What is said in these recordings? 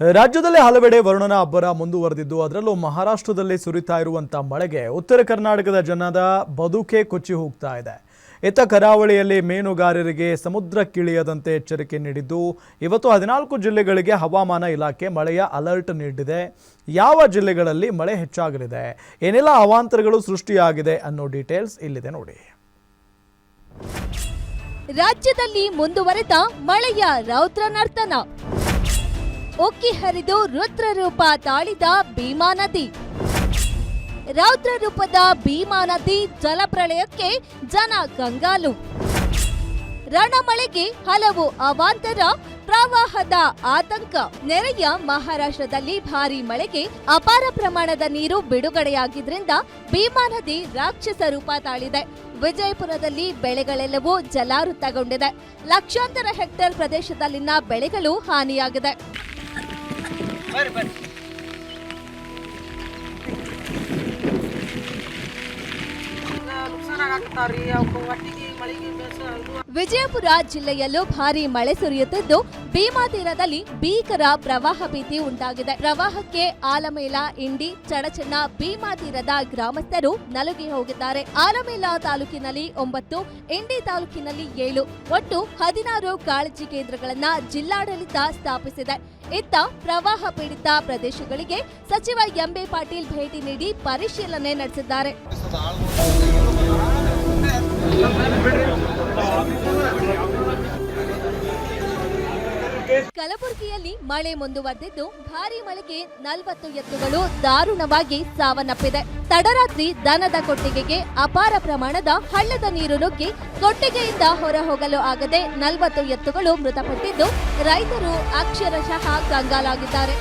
ರಾಜ್ಯದಲ್ಲಿ ಹಲವೆಡೆ ವರುಣನ ಅಬ್ಬರ ಮುಂದುವರೆದಿದ್ದು, ಅದರಲ್ಲೂ ಮಹಾರಾಷ್ಟ್ರದಲ್ಲಿ ಸುರಿತಾ ಇರುವಂತ ಮಳೆಗೆ ಉತ್ತರ ಕರ್ನಾಟಕದ ಜನದ ಬದುಕೆ ಕೊಚ್ಚಿ ಹೋಗ್ತಾ ಇದೆ. ಇತ್ತ ಕರಾವಳಿಯಲ್ಲಿ ಮೀನುಗಾರರಿಗೆ ಸಮುದ್ರಕ್ಕಿಳಿಯದಂತೆ ಎಚ್ಚರಿಕೆ ನೀಡಿದ್ದು, ಇವತ್ತು ಹದಿನಾಲ್ಕು ಜಿಲ್ಲೆಗಳಿಗೆ ಹವಾಮಾನ ಇಲಾಖೆ ಮಳೆಯ ಅಲರ್ಟ್ ನೀಡಿದೆ. ಯಾವ ಜಿಲ್ಲೆಗಳಲ್ಲಿ ಮಳೆ ಹೆಚ್ಚಾಗಲಿದೆ, ಏನೆಲ್ಲ ಅವಾಂತರಗಳು ಸೃಷ್ಟಿಯಾಗಿದೆ ಅನ್ನೋ ಡೀಟೇಲ್ಸ್ ಇಲ್ಲಿದೆ ನೋಡಿ. ರಾಜ್ಯದಲ್ಲಿ ಮುಂದುವರೆದ ಮಳೆಯ ರೌದ್ರ ಉಕ್ಕಿ ಹರಿದು ರುದ್ರ ರೂಪ ತಾಳಿದ ಭೀಮಾ ನದಿ. ರೌದ್ರ ರೂಪದ ಭೀಮಾ ನದಿ ಜಲಪ್ರಳಯಕ್ಕೆ ಜನ ಗಂಗಾಲು. ರಣಮಳೆಗೆ ಹಲವು ಅವಾಂತರ ಪ್ರವಾಹದ ಆತಂಕ. ನೆರೆಯ ಮಹಾರಾಷ್ಟ್ರದಲ್ಲಿ ಭಾರಿ ಮಳೆಗೆ ಅಪಾರ ಪ್ರಮಾಣದ ನೀರು ಬಿಡುಗಡೆಯಾಗಿದ್ರಿಂದ ಭೀಮಾ ನದಿ ರಾಕ್ಷಸ ರೂಪ ತಾಳಿದೆ. ವಿಜಯಪುರದಲ್ಲಿ ಬೆಳೆಗಳೆಲ್ಲವೂ ಜಲಾವೃತಗೊಂಡಿದೆ. ಲಕ್ಷಾಂತರ ಹೆಕ್ಟೇರ್ ಪ್ರದೇಶದಲ್ಲಿನ ಬೆಳೆಗಳು ಹಾನಿಯಾಗಿದೆ. ವಿಜಯಪುರ ಜಿಲ್ಲೆಯಲ್ಲೂ ಭಾರಿ ಮಳೆ ಸುರಿಯುತ್ತಿದ್ದು, ಭೀಮಾ ತೀರದಲ್ಲಿ ಭೀಕರ ಪ್ರವಾಹ ಭೀತಿ ಉಂಟಾಗಿದೆ. ಪ್ರವಾಹಕ್ಕೆ ಆಲಮೇಲ, ಇಂಡಿ ಚಡಚಣ್ಣ ಭೀಮಾ ತೀರದ ಗ್ರಾಮಸ್ಥರು ನಲುಗಿ ಹೋಗಿದ್ದಾರೆ. ಆಲಮೇಲ ತಾಲೂಕಿನಲ್ಲಿ ಒಂಬತ್ತು, ಇಂಡಿ ತಾಲೂಕಿನಲ್ಲಿ ಏಳು. ಒಟ್ಟು ಹದಿನಾರು ಕಾಳಜಿ ಕೇಂದ್ರಗಳನ್ನ ಜಿಲ್ಲಾಡಳಿತ ಸ್ಥಾಪಿಸಿದೆ. ಇತ್ತ ಪ್ರವಾಹ ಪೀಡಿತ ಪ್ರದೇಶಗಳಿಗೆ ಸಚಿವ ಎಂಬಿ ಪಾಟೀಲ್ ಭೇಟಿ ನೀಡಿ ಪರಿಶೀಲನೆ ನಡೆಸಿದ್ದಾರೆ. ಕಲಬುರಗಿಯಲ್ಲಿ ಮಳೆ ಮುಂದುವರೆದಿದ್ದು, ಭಾರಿ ಮಳೆಗೆ ನಲವತ್ತು ಎತ್ತುಗಳು ದಾರುಣವಾಗಿ ಸಾವನ್ನಪ್ಪಿದೆ. ತಡರಾತ್ರಿ ದನದ ಕೊಟ್ಟಿಗೆಗೆ ಅಪಾರ ಪ್ರಮಾಣದ ಹಳ್ಳದ ನೀರು ನುಗ್ಗಿ ಕೊಟ್ಟಿಗೆಯಿಂದ ಹೊರ ಹೋಗಲು ಆಗದೆ ನಲವತ್ತು ಎತ್ತುಗಳು ಮೃತಪಟ್ಟಿದ್ದು, ರೈತರು ಅಕ್ಷರಶಃ ಕಂಗಾಲಾಗಿದ್ದಾರೆ.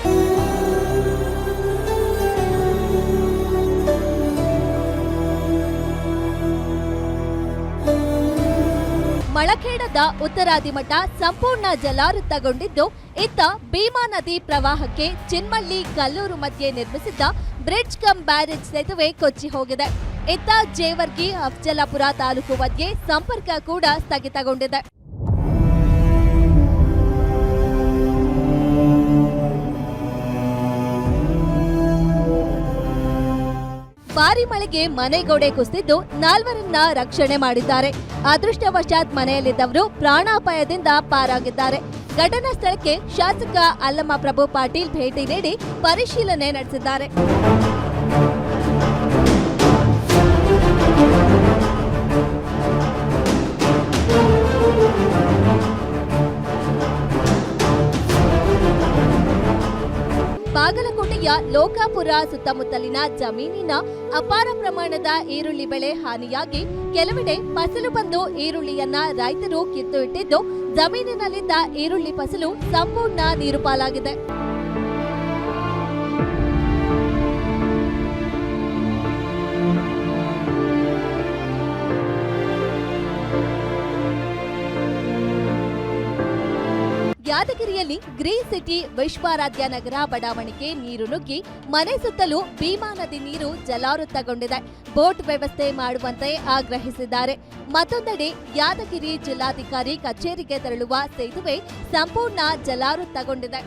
ಮಳಖೇಡದ ಉತ್ತರಾದಿಮಠ ಸಂಪೂರ್ಣ ಜಲಾವೃತಗೊಂಡಿದ್ದು ಇತ್ತ ಭೀಮಾ ನದಿ ಪ್ರವಾಹಕ್ಕೆ ಚಿನ್ಮಳ್ಳಿ ಕಲ್ಲೂರು ಮಧ್ಯೆ ನಿರ್ಮಿಸಿದ್ದ ಬ್ರಿಡ್ಜ್ ಕಮ್ ಬ್ಯಾರೇಜ್ ಸೇತುವೆ ಕೊಚ್ಚಿ ಹೋಗಿದೆ. ಇತ್ತ ಜೇವರ್ಗಿ ಅಫ್ಜಲಾಪುರ ತಾಲೂಕು ಮಧ್ಯೆ ಸಂಪರ್ಕ ಕೂಡ ಸ್ಥಗಿತಗೊಂಡಿದೆ. ಭಾರಿ ಮಳೆಗೆ ಮನೆಗೋಡೆ ಕುಸಿದಿದ್ದು ನಾಲ್ವರನ್ನ ರಕ್ಷಣೆ ಮಾಡಿದ್ದಾರೆ. ಅದೃಷ್ಟವಶಾತ್ ಮನೆಯಲ್ಲಿದ್ದವರು ಪ್ರಾಣಾಪಾಯದಿಂದ ಪಾರಾಗಿದ್ದಾರೆ. ಘಟನಾ ಸ್ಥಳಕ್ಕೆ ಶಾಸಕ ಅಲ್ಲಮ್ಮ ಪ್ರಭು ಪಾಟೀಲ್ ಭೇಟಿ ನೀಡಿ ಪರಿಶೀಲನೆ ನಡೆಸಿದ್ದಾರೆ. ಲೋಕಾಪುರ ಸುತ್ತಮುತ್ತಲಿನ ಜಮೀನಿನ ಅಪಾರ ಪ್ರಮಾಣದ ಈರುಳ್ಳಿ ಬೆಳೆ ಹಾನಿಯಾಗಿ ಕೆಲವೆಡೆ ಫಸಲು ಬಂದು ಈರುಳ್ಳಿಯನ್ನ ರೈತರು ಕಿತ್ತು ಇಟ್ಟಿದ್ದು ಜಮೀನಿನಲ್ಲಿದ್ದ ಈರುಳ್ಳಿ ಫಸಲು ಸಂಪೂರ್ಣ ನೀರು ಪಾಲಾಗಿದೆ ಯಾದಗಿರಿಯಲ್ಲಿ ಗ್ರೀನ್ ಸಿಟಿ ವಿಶ್ವಾರಾಧ್ಯ ನಗರ ಬಡಾವಣೆಗೆ ನೀರು ನುಗ್ಗಿ, ಮನೆ ಸುತ್ತಲೂ ಭೀಮಾ ನದಿ ನೀರು ಜಲಾವೃತಗೊಂಡಿದೆ. ಬೋಟ್ ವ್ಯವಸ್ಥೆ ಮಾಡುವಂತೆ ಆಗ್ರಹಿಸಿದ್ದಾರೆ. ಮತ್ತೊಂದೆಡೆ ಯಾದಗಿರಿ ಜಿಲ್ಲಾಧಿಕಾರಿ ಕಚೇರಿಗೆ ತೆರಳುವ ಸೇತುವೆ ಸಂಪೂರ್ಣ ಜಲಾವೃತಗೊಂಡಿದೆ.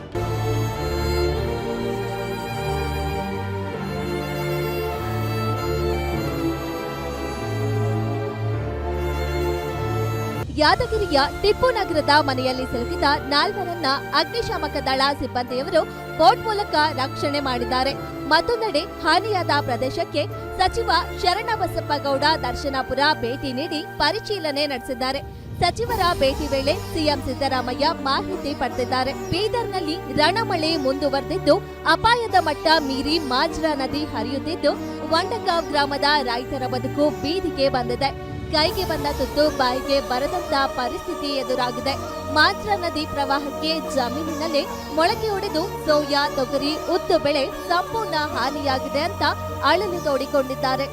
ಯಾದಗಿರಿಯ ಟಿಪ್ಪು ನಗರದ ಮನೆಯಲ್ಲಿ ಸಿಲುಕಿದ ನಾಲ್ವರನ್ನ ಅಗ್ನಿಶಾಮಕ ದಳ ಸಿಬ್ಬಂದಿಯವರು ಬೋಟ್ ಮೂಲಕ ರಕ್ಷಣೆ ಮಾಡಿದ್ದಾರೆ. ಮತ್ತೊಂದೆಡೆ ಹಾನಿಯಾದ ಪ್ರದೇಶಕ್ಕೆ ಸಚಿವ ಶರಣಬಸಪ್ಪಗೌಡ ದರ್ಶನಾಪುರ ಭೇಟಿ ನೀಡಿ ಪರಿಶೀಲನೆ ನಡೆಸಿದ್ದಾರೆ. ಸಚಿವರ ಭೇಟಿ ವೇಳೆ ಸಿಎಂ ಸಿದ್ದರಾಮಯ್ಯ ಮಾಹಿತಿ ಪಡೆದಿದ್ದಾರೆ. ಬೀದರ್ನಲ್ಲಿ ರಣಮಳೆ ಮುಂದುವರೆದಿದ್ದು, ಅಪಾಯದ ಮಟ್ಟ ಮೀರಿ ಮಾಜ್ರಾ ನದಿ ಹರಿಯುತ್ತಿದ್ದು ವಂಡಗಾಂವ್ ಗ್ರಾಮದ ರೈತರ ಬದುಕು ಬೀದಿಗೆ ಬಂದಿದೆ. ಕೈಗೆ ಬಂದ ತುತ್ತು ಬಾಯಿಗೆ ಬರದಂತ ಪರಿಸ್ಥಿತಿ ಎದುರಾಗಿದೆ. ಮಾತ್ರ ನದಿ ಪ್ರವಾಹಕ್ಕೆ ಜಮೀನಿನಲ್ಲಿ ಮೊಳಕೆ ಒಡೆದು ಸೋಯಾ, ತೊಗರಿ, ಉದ್ದು ಬೆಳೆ ಸಂಪೂರ್ಣ ಹಾನಿಯಾಗಿದೆ ಅಂತ ಅಳಲು ತೋಡಿಕೊಂಡಿದ್ದಾರೆ.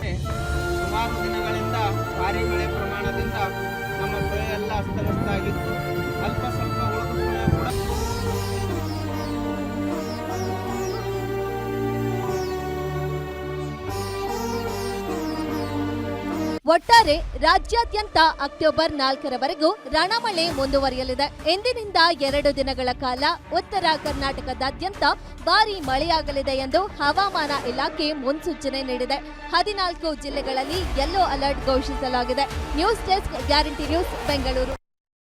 ಸುಮಾರು ದಿನಗಳಿಂದ ಭಾರಿ ಮಳೆ ಪ್ರಮಾಣದಿಂದ ನಮ್ಮ ಬೆಳೆ ಎಲ್ಲ ಅಸ್ತವ್ಯಸ್ತ ಆಗಿತ್ತು ಒಟ್ಟಾರೆ ರಾಜ್ಯಾದ್ಯಂತ ಅಕ್ಟೋಬರ್ ನಾಲ್ಕರವರೆಗೂ ರಣಮಳೆ ಮುಂದುವರಿಯಲಿದೆ. ಎಂದಿನಿಂದ ಎರಡು ದಿನಗಳ ಕಾಲ ಉತ್ತರ ಕರ್ನಾಟಕದಾದ್ಯಂತ ಭಾರೀ ಮಳೆಯಾಗಲಿದೆ ಎಂದು ಹವಾಮಾನ ಇಲಾಖೆ ಮುನ್ಸೂಚನೆ ನೀಡಿದೆ. ಹದಿನಾಲ್ಕು ಜಿಲ್ಲೆಗಳಲ್ಲಿ ಯೆಲ್ಲೋ ಅಲರ್ಟ್ ಘೋಷಿಸಲಾಗಿದೆ. News desk guarantee news, Bengaluru.